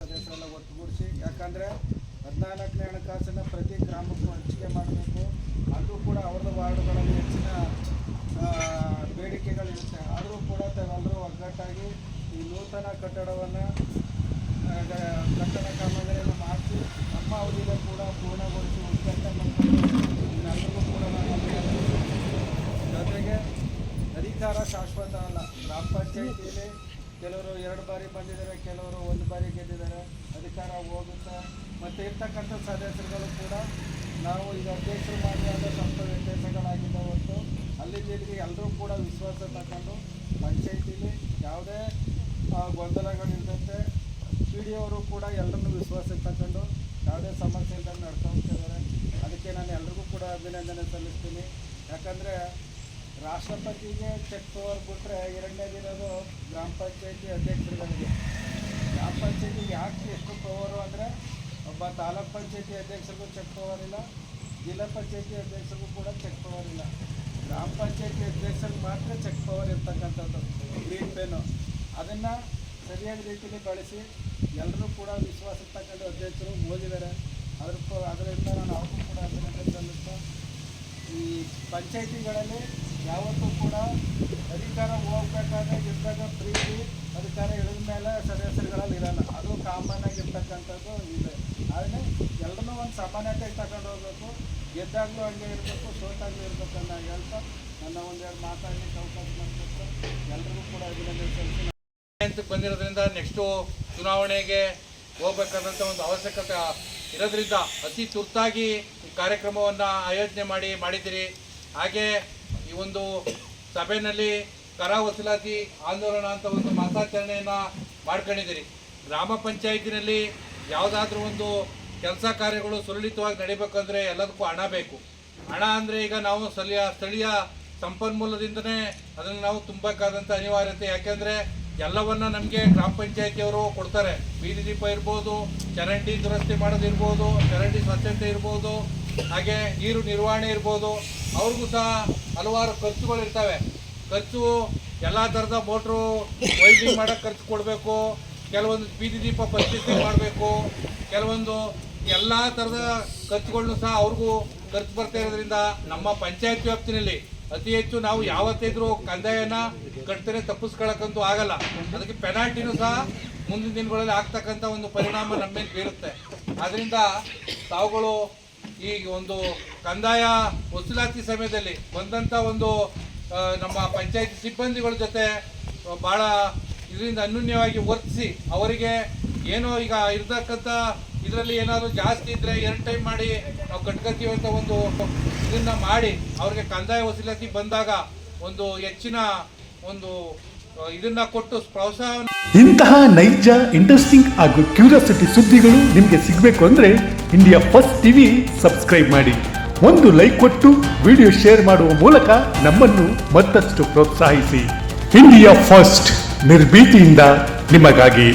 ಸದಸ್ಯರೆಲ್ಲ ಒಟ್ಟುಗೂಡಿಸಿ ಯಾಕಂದರೆ ಹದಿನಾಲ್ಕನೇ ಹಣಕಾಸನ್ನು ಪ್ರತಿ ಗ್ರಾಮಕ್ಕೂ ಹಂಚಿಕೆ ಮಾಡಬೇಕು. ಅದು ಕೂಡ ಅವ್ರದ್ದು ವಾರ್ಡ್ಗಳಲ್ಲಿ ಹೆಚ್ಚಿನ ಬೇಡಿಕೆಗಳಿರುತ್ತೆ. ಆದರೂ ಕೂಡ ತಾವೆಲ್ಲರೂ ಒಗ್ಗಟ್ಟಾಗಿ ಈ ನೂತನ ಕಟ್ಟಡವನ್ನು ಕಟ್ಟಡ ಕಾಮಗಾರಿಯನ್ನು ಮಾಡಿಸಿ ನಮ್ಮ ಅವಧಿಯಲ್ಲಿ ಕೂಡ ಪೂರ್ಣಗೊಳಿಸಿ ಉದ್ಘಾಟನೆ ಮಾಡಬೇಕು ಎಲ್ಲರಿಗೂ ಕೂಡ ನಾನು. ಜೊತೆಗೆ ಅಧಿಕಾರ ಶಾಶ್ವತ ಅಲ್ಲ ಗ್ರಾಮ ಪಂಚಾಯತಿಯಲ್ಲಿ ಕೆಲವರು ಎರಡು ಬಾರಿ ಬಂದಿದ್ದಾರೆ, ಕೆಲವರು ಒಂದು ಬಾರಿ ಗೆದ್ದಿದ್ದಾರೆ ಅಧಿಕಾರ ಹೋಗುತ್ತೆ ಮತ್ತು ಇರ್ತಕ್ಕಂಥ ಸದಸ್ಯರುಗಳು ಕೂಡ ನಾವು ಈಗ ಅಧ್ಯಕ್ಷರು ಮಾಡಿ ಆದ ಸ್ವಲ್ಪ ವ್ಯತ್ಯಾಸಗಳಾಗಿದ್ದ ಹೊರತು ಅಲ್ಲಿ ಜೊತೆಗೆ ಎಲ್ಲರೂ ಕೂಡ ವಿಶ್ವಾಸ ತಗೊಂಡು ಪಂಚಾಯಿತಿಲಿ ಯಾವುದೇ ಗೊಂದಲಗಳಿಲ್ಲದಂತೆ ಪಿ ಡಿ ಅವರು ಕೂಡ ಎಲ್ಲರನ್ನೂ ವಿಶ್ವಾಸಕ್ಕೆ ತಗೊಂಡು ಯಾವುದೇ ಸಮಸ್ಯೆ ಇಲ್ಲದೆ ನಡ್ಕೊಂತಿದ್ದಾರೆ ಅದಕ್ಕೆ ನಾನು ಎಲ್ರಿಗೂ ಕೂಡ ಅಭಿನಂದನೆ ಸಲ್ಲಿಸ್ತೀನಿ. ಯಾಕಂದರೆ ರಾಷ್ಟ್ರಪತಿಗೆ ಚೆಕ್ ಪವರ್ ಬಿಟ್ಟರೆ ಎರಡನೇದಿರೋದು ಗ್ರಾಮ ಪಂಚಾಯತಿ ಅಧ್ಯಕ್ಷರುಗಳಿಗೆ. ಗ್ರಾಮ ಪಂಚಾಯತಿ ಯಾಕೆ ಎಷ್ಟು ಪವರು ಅಂದರೆ ಒಬ್ಬ ತಾಲೂಕ್ ಪಂಚಾಯತಿ ಅಧ್ಯಕ್ಷರಿಗೂ ಚೆಕ್ ಪವರ್ ಇಲ್ಲ, ಜಿಲ್ಲಾ ಪಂಚಾಯತಿ ಅಧ್ಯಕ್ಷರಿಗೂ ಕೂಡ ಚೆಕ್ ಪವರ್ ಇಲ್ಲ. ಗ್ರಾಮ ಪಂಚಾಯತಿ ಅಧ್ಯಕ್ಷರಿಗೆ ಮಾತ್ರ ಚೆಕ್ ಪವರ್ ಇರ್ತಕ್ಕಂಥದ್ದು. ಗ್ರೀನ್ ಪೆನ್ನು ಅದನ್ನು ಸರಿಯಾದ ರೀತಿಯಲ್ಲಿ ಬಳಸಿ ಎಲ್ಲರೂ ಕೂಡ ವಿಶ್ವಾಸ ತಗೊಂಡು ಅಧ್ಯಕ್ಷರು ಓದಿದ್ದಾರೆ. ಅದ್ರ ಅದರಿಂದ ನಾನು ಅವ್ರಿಗೂ ಕೂಡ ಅಭಿನಂದನೆ ಸಲ್ಲಿಸ್ತಾ ಈ ಪಂಚಾಯಿತಿಗಳಲ್ಲಿ ಯಾವತ್ತೂ ಕೂಡ ಅಧಿಕಾರ ಹೋಗ್ಬೇಕಾದ್ರೆ ಇದ್ದಾಗ ಪ್ರೀತಿ, ಅಧಿಕಾರ ಇಳಿದ ಮೇಲೆ ಸದಸ್ಯರುಗಳಲ್ಲಿ ಇರಲ್ಲ. ಅದು ಕಾಮನ್ ಆಗಿರ್ತಕ್ಕಂಥದ್ದು ಇದೆ. ಆದರೆ ಎಲ್ಲರೂ ಒಂದು ಸಮಾನತೆಗೆ ತಗೊಂಡು ಹೋಗ್ಬೇಕು. ಗೆದ್ದಾಗಲೂ ಹಂಗೆ ಇರಬೇಕು, ಸೋತಾಗಲೂ ಇರಬೇಕು ಅನ್ನೋ ಹೇಳ್ತಾ ನನ್ನ ಒಂದೆರಡು ಮಾತಾಡಲಿಕ್ಕೆ ಅವಕಾಶ ಮಾಡಿಕೊಟ್ಟು ಎಲ್ಲರಿಗೂ ಕೂಡ ಅಭಿನಂದನೆ ಸಲ್ಲಿಸಿ ಅಂತ ಬಂದಿರೋದ್ರಿಂದ ನೆಕ್ಸ್ಟು ಚುನಾವಣೆಗೆ ಹೋಗ್ಬೇಕಾದಂಥ ಒಂದು ಅವಶ್ಯಕತೆ ಇರೋದ್ರಿಂದ ಅತಿ ತುರ್ತಾಗಿ ಈ ಕಾರ್ಯಕ್ರಮವನ್ನು ಆಯೋಜನೆ ಮಾಡಿ ಮಾಡಿದ್ದೀರಿ. ಹಾಗೆ ಈ ಒಂದು ಸಭೆಯಲ್ಲಿ ಕರ ವಸೂಲಾತಿ ಆಂದೋಲನ ಅಂತ ಒಂದು ಮಾಸಾಚರಣೆಯನ್ನು ಮಾಡ್ಕೊಂಡಿದ್ದೀರಿ. ಗ್ರಾಮ ಪಂಚಾಯತಿನಲ್ಲಿ ಯಾವುದಾದ್ರೂ ಒಂದು ಕೆಲಸ ಕಾರ್ಯಗಳು ಸುರಳಿತವಾಗಿ ನಡಿಬೇಕಂದ್ರೆ ಎಲ್ಲದಕ್ಕೂ ಹಣ ಬೇಕು. ಹಣ ಅಂದರೆ ಈಗ ನಾವು ಸ್ಥಳೀಯ ಸ್ಥಳೀಯ ಸಂಪನ್ಮೂಲದಿಂದನೇ ಅದನ್ನು ನಾವು ತುಂಬಬೇಕಾದಂಥ ಅನಿವಾರ್ಯತೆ. ಯಾಕೆಂದರೆ ಎಲ್ಲವನ್ನ ನಮಗೆ ಗ್ರಾಮ ಪಂಚಾಯತಿಯವರು ಕೊಡ್ತಾರೆ. ಬೀದಿ ದೀಪ ಇರ್ಬೋದು, ಚರಂಡಿ ದುರಸ್ತಿ ಮಾಡೋದಿರ್ಬೋದು ಚರಂಡಿ ಸ್ವಚ್ಛತೆ ಇರ್ಬೋದು, ಹಾಗೆ ನೀರು ನಿರ್ವಹಣೆ ಇರ್ಬೋದು. ಅವ್ರಿಗೂ ಸಹ ಹಲವಾರು ಖರ್ಚುಗಳು ಇರ್ತವೆ. ಖರ್ಚು ಎಲ್ಲ ಥರದ ಮೋಟ್ರು, ವೈರಿಂಗ್ ಮಾಡೋಕ್ಕೆ ಖರ್ಚು ಕೊಡಬೇಕು. ಕೆಲವೊಂದು ಬೀದಿ ದೀಪ ಪರಿಸ್ಥಿತಿ ಮಾಡಬೇಕು. ಕೆಲವೊಂದು ಎಲ್ಲ ಥರದ ಖರ್ಚುಗಳನ್ನು ಸಹ ಅವ್ರಿಗೂ ಖರ್ಚು ಬರ್ತಾ ಇರೋದ್ರಿಂದ ನಮ್ಮ ಪಂಚಾಯತ್ ವ್ಯಾಪ್ತಿನಲ್ಲಿ ಅತಿ ಹೆಚ್ಚು ನಾವು ಯಾವತ್ತಿದ್ರೂ ಕಂದಾಯನ ಕಟ್ತೇನೆ ತಪ್ಪಿಸ್ಕೊಳಕ್ಕಂತೂ ಆಗಲ್ಲ. ಅದಕ್ಕೆ ಪೆನಾಲ್ಟಿನೂ ಸಹ ಮುಂದಿನ ದಿನಗಳಲ್ಲಿ ಆಗ್ತಕ್ಕಂಥ ಒಂದು ಪರಿಣಾಮ ನಮ್ಮ ಮೇಲೆ ಬೀರುತ್ತೆ. ಆದ್ದರಿಂದ ತಾವುಗಳು ಈ ಒಂದು ಕಂದಾಯ ವಸೂಲಾತಿ ಸಮಯದಲ್ಲಿ ಬಂದಂಥ ಒಂದು ನಮ್ಮ ಪಂಚಾಯತಿ ಸಿಬ್ಬಂದಿಗಳ ಜೊತೆ ಭಾಳ ಇದರಿಂದ ಅನ್ಯೂನ್ಯವಾಗಿ ವರ್ತಿಸಿ ಅವರಿಗೆ ಏನೋ ಈಗ ಇರ್ತಕ್ಕಂಥ ಇದರಲ್ಲಿ ಏನಾದರೂ ಜಾಸ್ತಿ ಇದ್ದರೆ ಎರಡು ಟೈಮ್ ಮಾಡಿ ನಾವು ಕಟ್ಕೊತೀವಿ ಅಂತ ಒಂದು ಇದನ್ನ ಮಾಡಿ ಅವ್ರಿಗೆ ಕಂದಾಯ ವಸೂಲಾತಿ ಬಂದಾಗ ಒಂದು ಹೆಚ್ಚಿನ ಒಂದು ಇದನ್ನ ಕೊಟ್ಟು ಪ್ರೋತ್ಸಾಹ ಇಂತಹ ನೈಜ ಇಂಟ್ರೆಸ್ಟಿಂಗ್ ಹಾಗೂ ಕ್ಯೂರಿಯಾಸಿಟಿ ಸುದ್ದಿಗಳು ನಿಮಗೆ ಸಿಗಬೇಕು ಅಂದರೆ ಇಂಡಿಯಾ ಫಸ್ಟ್ ಟಿವಿ ಸಬ್ಸ್ಕ್ರೈಬ್ ಮಾಡಿ. ಒಂದು ಲೈಕ್ ಕೊಟ್ಟು ವಿಡಿಯೋ ಶೇರ್ ಮಾಡುವ ಮೂಲಕ ನಮ್ಮನ್ನು ಮತ್ತಷ್ಟು ಪ್ರೋತ್ಸಾಹಿಸಿ. ಇಂಡಿಯಾ ಫಸ್ಟ್ ನಿರ್ಭೀತಿಯಿಂದ ನಿಮಗಾಗಿ.